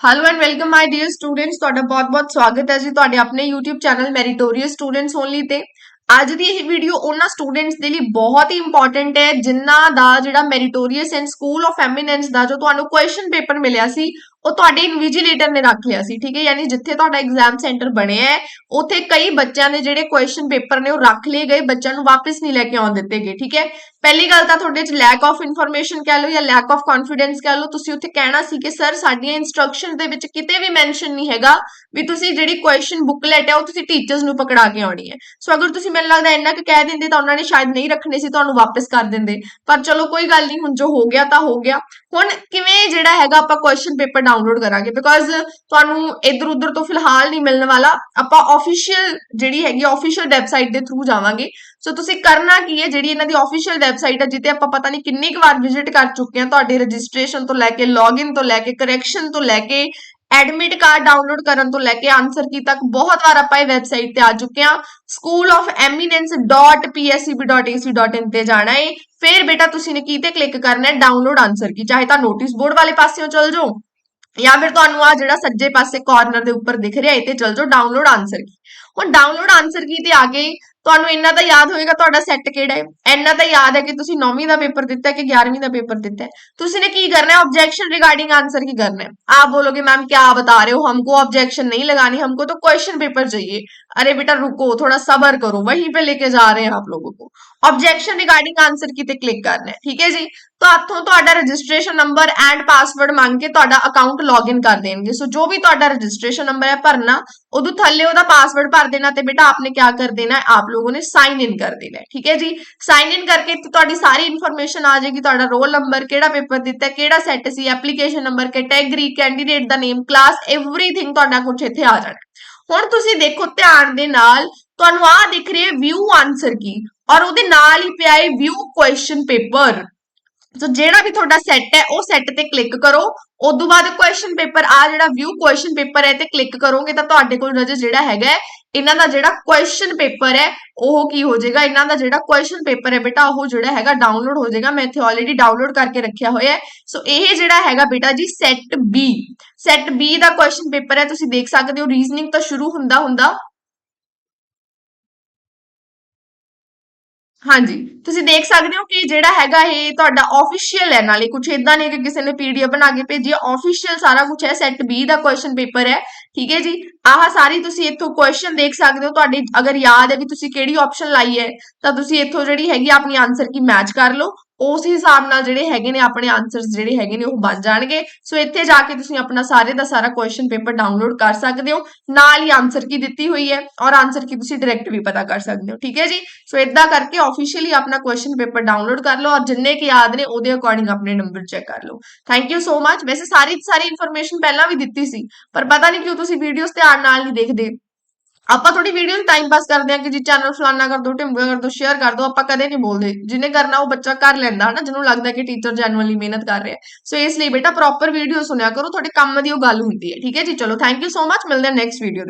Hello and welcome my dear students ਤੁਹਾਡਾ ਬਹੁਤ-ਬਹੁਤ ਸਵਾਗਤ ਹੈ ਜੀ ਤੁਹਾਡੇ ਆਪਣੇ YouTube channel meritorious students only ਤੇ। ਅੱਜ ਦੀ ਇਹ ਵੀਡੀਓ ਉਹਨਾਂ ਸਟੂਡੈਂਟਸ ਦੇ ਲਈ ਬਹੁਤ ਹੀ ਇੰਪੋਰਟੈਂਟ ਹੈ, ਜਿਨ੍ਹਾਂ ਦਾ ਜਿਹੜਾ meritorious and school of eminence ਦਾ ਜੋ ਤੁਹਾਨੂੰ ਕੁਐਸਚਨ ਪੇਪਰ ਮਿਲਿਆ ਸੀ, ਉਹ ਤੁਹਾਡੇ ਇਨਵਿਜੀਲੇਟਰ ਨੇ ਰੱਖ ਲਿਆ ਸੀ, ਠੀਕ ਹੈ? ਯਾਨੀ ਜਿੱਥੇ ਤੁਹਾਡਾ ਐਗਜ਼ਾਮ ਸੈਂਟਰ ਬਣਿਆ ਹੈ, ਉੱਥੇ ਕਈ ਬੱਚਿਆਂ ਦੇ ਜਿਹੜੇ ਕੁਐਸਚਨ ਪੇਪਰ ਨੇ ਉਹ ਰੱਖ ਲਏ ਗਏ, ਬੱਚਿਆਂ ਨੂੰ ਵਾਪਸ ਨਹੀਂ ਲੈ ਕੇ ਆਉਣ ਦਿੱਤੇ ਗਏ, ਠੀਕ ਹੈ? ਪਹਿਲੀ ਗੱਲ ਤਾਂ ਤੁਹਾਡੇ 'ਚ ਲੈਕ ਆਫ ਇਨਫੋਰਮੇਸ਼ਨ ਕਹਿ ਲਓ ਜਾਂ ਲੈਕ ਆਫ ਕੌਨਫੀਡੈਂਸ ਕਹਿ ਲਓ, ਤੁਸੀਂ ਉੱਥੇ ਕਹਿਣਾ ਸੀ ਕਿ ਸਰ ਸਾਡੀਆਂ ਇਨਸਟਰਕਸ਼ਨ ਦੇ ਵਿੱਚ ਕਿਤੇ ਵੀ ਮੈਂਸ਼ਨ ਨਹੀਂ ਹੈਗਾ ਵੀ ਤੁਸੀਂ ਜਿਹੜੀ ਕੁਐਸਚਨ ਬੁਕਲੇਟ ਹੈ, ਉਹ ਤੁਸੀਂ ਟੀਚਰਸ ਨੂੰ ਪਕੜਾ ਕੇ ਆਉਣੀ ਹੈ। ਸੋ ਅਗਰ ਤੁਸੀਂ ਮੈਨੂੰ ਲੱਗਦਾ ਇੰਨਾ ਕੁ ਕਹਿ ਦਿੰਦੇ ਤਾਂ ਉਹਨਾਂ ਨੇ ਸ਼ਾਇਦ ਨਹੀਂ ਰੱਖਣੇ ਸੀ, ਤੁਹਾਨੂੰ ਵਾਪਸ ਕਰ ਦਿੰਦੇ। ਪਰ ਚਲੋ, ਕੋਈ ਗੱਲ ਨਹੀਂ, ਹੁਣ ਜੋ ਹੋ ਗਿਆ ਤਾਂ ਹੋ ਗਿਆ। ਹੁਣ ਕਿਵੇਂ ਜਿਹੜਾ ਹੈਗਾ ਆਪਾਂ ਕੁਐਸਚਨ ਪੇਪਰ ਡਾਊਨਲੋਡ ਕਰਾਂਗੇ? ਬਿਕੋਜ਼ ਤੁਹਾਨੂੰ ਇਧਰ ਉਧਰ ਤੋਂ ਫਿਲਹਾਲ ਨਹੀਂ ਮਿਲਣ ਵਾਲਾ। ਆਪਾਂ ਆਫੀਸ਼ੀਅਲ ਜਿਹੜੀ ਹੈਗੀ ਆਫੀਸ਼ੀਅਲ ਵੈਬਸਾਈਟ ਦੇ ਥਰੂ ਜਾਵਾਂਗੇ। ਸੋ ਤੁਸੀਂ ਕਰਨਾ ਕੀ ਹੈ? ਜਿਹੜੀ ਇਹਨਾਂ ਦੀ ਆਫੀਸ਼ੀਅਲ ਵੈਬਸਾਈਟ ਹੈ ਜਿੱਤੇ ਆਪਾਂ ਪਤਾ ਨਹੀਂ ਕਿੰਨੀ ਕੁ ਵਾਰ ਵਿਜ਼ਿਟ ਕਰ ਚੁੱਕੇ ਹਾਂ, ਤੁਹਾਡੇ ਰਜਿਸਟ੍ਰੇਸ਼ਨ ਤੋਂ ਲੈ ਕੇ ਲੌਗਇਨ ਤੋਂ ਲੈ ਕੇ ਕਰੈਕਸ਼ਨ ਤੋਂ ਲੈ ਕੇ ਐਡਮਿਟ ਕਾਰਡ ਡਾਊਨਲੋਡ ਕਰਨ ਤੋਂ ਲੈ ਕੇ ਆਨਸਰ ਕੀ ਤੱਕ, ਬਹੁਤ ਵਾਰ ਆਪਾਂ ਇਹ ਵੈਬਸਾਈਟ ਤੇ ਆ ਚੁੱਕੇ ਹਾਂ। Schoolofeminence.pscb.ac.in ਤੇ ਜਾਣਾ ਹੈ ਫਿਰ ਬੇਟਾ, ਤੁਸੀਂ ਨੇ ਕੀ ਤੇ ਕਲਿੱਕ ਕਰਨਾ ਹੈ? ਡਾਊਨਲੋਡ ਆਨਸਰ ਕੀ, ਚਾਹੇ ਤਾਂ ਨੋਟਿਸ ਬੋਰਡ ਵਾਲੇ ਪਾਸਿਓਂ ਚਲ ਜਾਓ, ਜਾਂ ਫਿਰ ਤੁਹਾਨੂੰ ਆ ਜਿਹੜਾ ਸੱਜੇ ਪਾਸੇ ਕਾਰਨਰ ਦੇ ਉੱਪਰ ਦਿਖ ਰਿਹਾ ਇਹ ਤੇ ਚਲ ਜਾਓ ਡਾਊਨਲੋਡ ਆਨਸਰ ਕੀ। हम डाउनलोड आंसर की आ गई तो इन्ना याद होगा तो सैट कि इन्ना याद है कि नौवीं का पेपर दिता है कि ग्यारहवीं का पेपर दिता है तुमने की करना है ऑब्जेक्शन रिगार्डिंग आंसर की करना है आप बोलोगे मैम क्या बता रहे हो हमको ऑब्जेक्शन नहीं लगानी हमको तो क्वेश्चन पेपर चाहिए अरे बेटा रुको थोड़ा सबर करो वहीं पे लेके जा रहे हैं आप लोगों को ऑब्जेक्शन रिगार्डिंग आंसर की क्लिक करना है ठीक है जी तो इतों तुडा रजिस्ट्रेशन नंबर एंड पासवर्ड मांग के अकाउंट लॉग इन कर देंगे सो जो भी रजिस्ट्रेशन नंबर है भरना उदू थले पास पासवर्ड भर देना तो बेटा आपने क्या कर देना है आप लोगों ने साइन इन कर देना है ठीक है जी साइन इन करके ਤੁਹਾਡੀ ਸਾਰੀ ਇਨਫੋਰਮੇਸ਼ਨ ਆ ਜਾਏਗੀ, ਤੁਹਾਡਾ ਰੋਲ ਨੰਬਰ ਕਿਹੜਾ ਪੇਪਰ ਦਿੱਤਾ ਕਿਹੜਾ ਸੈੱਟ ਸੀ ਐਪਲੀਕੇਸ਼ਨ ਨੰਬਰ ਕੈਟਾਗਰੀ ਕੈਂਡੀਡੇਟ ਦਾ ਨੇਮ ਕਲਾਸ एवरीथिंग ਤੁਹਾਡਾ ਕੁਝ ਇੱਥੇ ਆ ਜਾਣਾ ਹੁਣ ਤੁਸੀਂ ਦੇਖੋ ਧਿਆਨ ਦੇ ਨਾਲ, ਤੁਹਾਨੂੰ ਆ ਦਿਖ ਰਿਹਾ ਵਿਊ ਆਨਸਰ ਕੀ, ਔਰ ਉਹਦੇ ਨਾਲ ਹੀ ਪਿਆ ਹੈ ਵਿਊ ਕੁਐਸਚਨ ਪੇਪਰ ਸੋ ਜਿਹੜਾ ਵੀ ਤੁਹਾਡਾ ਸੈੱਟ ਹੈ, ਉਹ ਸੈੱਟ ਤੇ ਕਲਿੱਕ ਕਰੋ ਉਸ ਤੋਂ ਬਾਅਦ ਕੁਐਸਚਨ ਪੇਪਰ ਆ ਜਿਹੜਾ ਵਿਊ ਕੁਐਸਚਨ ਪੇਪਰ ਹੈ ਤੇ ਕਲਿੱਕ ਕਰੋਗੇ ਤਾਂ ਤੁਹਾਡੇ ਕੋਲ ਨਜ਼ਰ ਜਿਹੜਾ ਹੈਗਾ ਇਹਨਾਂ ਦਾ ਜਿਹੜਾ ਕੁਐਸਚਨ ਪੇਪਰ ਹੈ, ਉਹ ਕੀ ਹੋ ਜਾਏਗਾ? ਇਹਨਾਂ ਦਾ ਜਿਹੜਾ ਕੁਐਸਚਨ ਪੇਪਰ ਹੈ ਬੇਟਾ, ਉਹ ਜਿਹੜਾ ਹੈਗਾ ਡਾਊਨਲੋਡ ਹੋ ਜਾਏਗਾ। ਮੈਂ ਇੱਥੇ ਆਲਰੇਡੀ ਡਾਊਨਲੋਡ ਕਰਕੇ ਰੱਖਿਆ ਹੋਇਆ ਹੈ। ਸੋ ਇਹ ਜਿਹੜਾ ਹੈਗਾ ਬੇਟਾ ਜੀ ਸੈੱਟ ਬੀ ਸੈੱਟ ਬੀ ਦਾ ਕੁਐਸਚਨ ਪੇਪਰ ਹੈ, ਤੁਸੀਂ ਦੇਖ ਸਕਦੇ ਹੋ ਰੀਜ਼ਨਿੰਗ ਤਾਂ ਸ਼ੁਰੂ ਹੁੰਦਾ ਹੁੰਦਾ ਹਾਂਜੀ। ਤੁਸੀਂ ਦੇਖ ਸਕਦੇ ਹੋ ਕਿ ਜਿਹੜਾ ਹੈਗਾ ਇਹ ਤੁਹਾਡਾ ਆਫੀਸ਼ੀਅਲ ਹੈ, ਨਾਲੇ ਕੁਝ ਇਦਾਂ ਨਹੀਂ ਕਿ ਕਿਸੇ ਨੇ ਪੀਡੀਐਫ ਬਣਾ ਕੇ ਭੇਜੀ ਹੈ। ਆਫੀਸ਼ੀਅਲ ਸਾਰਾ ਕੁਝ ਹੈ ਸੈੱਟ ਬੀ ਦਾ ਕੁਐਸਚਨ ਪੇਪਰ ਹੈ। ਠੀਕ ਹੈ ਜੀ? ਆਹ ਸਾਰੀ ਤੁਸੀਂ ਇੱਥੋਂ ਕੁਐਸਚਨ ਦੇਖ ਸਕਦੇ ਹੋ। ਤੁਹਾਡੀ ਅਗਰ ਯਾਦ ਹੈ ਵੀ ਤੁਸੀਂ ਕਿਹੜੀ ਆਪਸ਼ਨ ਲਾਈ ਹੈ, ਤਾਂ ਤੁਸੀਂ ਇੱਥੋਂ ਜਿਹੜੀ ਹੈਗੀ ਆ ਆਪਣੀ ਆਨਸਰ ਕੀ ਮੈਚ ਕਰ ਲਓ। ਉਸ ਹਿਸਾਬ ਨਾਲ ਜਿਹੜੇ ਹੈਗੇ ਨੇ, ਆਪਣੇ ਆਨਸਰਸ ਜਿਹੜੇ ਹੈਗੇ ਨੇ, ਉਹ ਬਣ ਜਾਣਗੇ। ਸੋ ਇੱਥੇ ਜਾ ਕੇ ਤੁਸੀਂ ਆਪਣਾ ਸਾਰੇ ਦਾ ਸਾਰਾ ਕੁਐਸਚਨ ਪੇਪਰ ਡਾਊਨਲੋਡ ਕਰ ਸਕਦੇ ਹੋ। ਨਾਲ ਹੀ ਆਨਸਰ ਕੀ ਦਿੱਤੀ ਹੋਈ ਹੈ ਔਰ ਆਨਸਰ ਕੀ ਤੁਸੀਂ ਡਾਇਰੈਕਟ ਵੀ ਪਤਾ ਕਰ ਸਕਦੇ ਹੋ। ਠੀਕ ਹੈ ਜੀ? ਸੋ ਇਦਾਂ ਕਰਕੇ ਆਫੀਸ਼ੀਅਲੀ ਆਪਣਾ ਕੁਐਸਚਨ ਪੇਪਰ ਡਾਊਨਲੋਡ ਕਰ ਲਓ ਔਰ ਜਿੰਨੇ ਕੀ ਯਾਦ ਨੇ, ਉਹਦੇ ਅਕੋਰਡਿੰਗ ਆਪਣੇ ਨੰਬਰ ਚੈੱਕ ਕਰ ਲਓ। ਥੈਂਕ ਯੂ ਸੋ ਮੱਚ ਵੈਸੇ ਸਾਰੀ ਸਾਰੀ ਇਨਫੋਰਮੇਸ਼ਨ ਪਹਿਲਾਂ ਵੀ ਦਿੱਤੀ ਸੀ, ਪਰ ਪਤਾ ਨਹੀਂ ਕਿਉਂ ਤੁਸੀਂ ਵੀਡੀਓਜ਼ ਧਿਆਨ ਨਾਲ ਨਹੀਂ ਦੇਖਦੇ। ਆਪਾਂ ਥੋੜੀ ਵੀਡੀਓ ਨੂੰ ਟਾਈਮ ਪਾਸ ਕਰਦੇ ਆ ਕਿ ਜੀ ਚੈਨਲ ਫਲਾਨਾ ਕਰ ਦੋ ਢਿੰਬਾ ਕਰ ਦੋ ਸ਼ੇਅਰ ਕਰ ਦੋ, ਆਪਾਂ ਕਦੇ ਨਹੀਂ ਬੋਲਦੇ। ਜਿਹਨੇ ਕਰਨਾ ਉਹ ਬੱਚਾ ਕਰ ਲੈਂਦਾ ਹਨਾ, ਜਿਹਨੂੰ ਲੱਗਦਾ ਕਿ ਟੀਚਰ ਜੈਨੂਅਲੀ ਮਿਹਨਤ ਕਰ ਰਿਹਾ। ਸੋ ਇਸ ਲਈ ਬੇਟਾ ਪ੍ਰੋਪਰ ਵੀਡੀਓ ਸੁਣਿਆ ਕਰੋ, ਤੁਹਾਡੇ ਕੰਮ ਦੀ ਉਹ ਗੱਲ ਹੁੰਦੀ ਹੈ। ਠੀਕ ਹੈ ਜੀ, ਚਲੋ ਥੈਂਕ ਯੂ ਸੋ ਮੱਚ ਮਿਲਦੇ ਹਾਂ ਨੈਕਸਟ ਵੀਡੀਓ